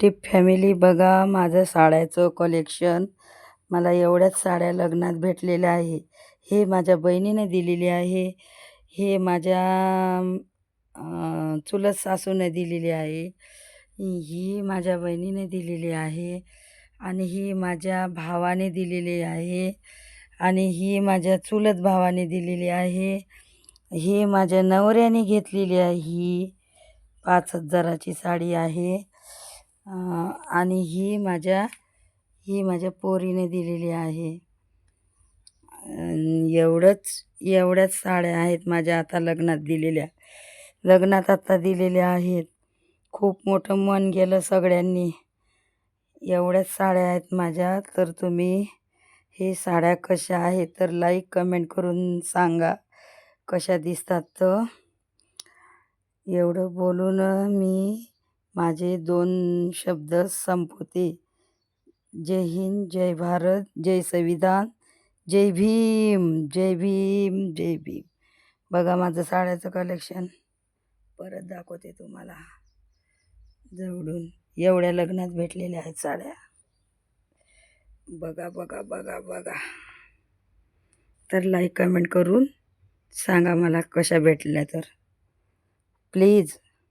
Tip family बघा माझं साड्याचं collection मला एवढ्याच साड्या लग्नात भेटलेल्या आहे. हे माझ्या बहिणीने दिलेली आहे. हे माझ्या चुलत सासूने दिलेली आहे. ही माझ्या बहिणीने दिलेली आहे आणि ही माझ्या भावाने दिलेली आहे आणि ही माझ्या चुलत भावाने दिलेली आहे. ही माझ्या नवऱ्याने घेतलेली आहे. ही पाच हजाराची साडी आहे. आणि ही माझ्या ही माझ्या पोरीने दिलेली आहे. एवढंच एवढ्याच साड्या आहेत माझ्या आता लग्नात दिलेल्या. लग्नात आता दिलेल्या आहेत. खूप मोठं मन गेलं सगळ्यांनी. एवढ्याच साड्या आहेत माझ्या तर तुम्ही हे साड्या कशा आहेत तर लाईक कमेंट करून सांगा कशा दिसतात तर. एवढं बोलून मी माझे दोन शब्द संपवते. जय हिंद जय भारत जय संविधान जय भीम जय भीम जय भीम. बघा माझं साड्याचं कलेक्शन परत दाखवते तुम्हाला. जवळून एवढ्या लग्नात भेटलेल्या आहेत साड्या. बघा बघा बघा बघा. तर लाईक कमेंट करून सांगा मला कशा भेटल्या तर. प्लीज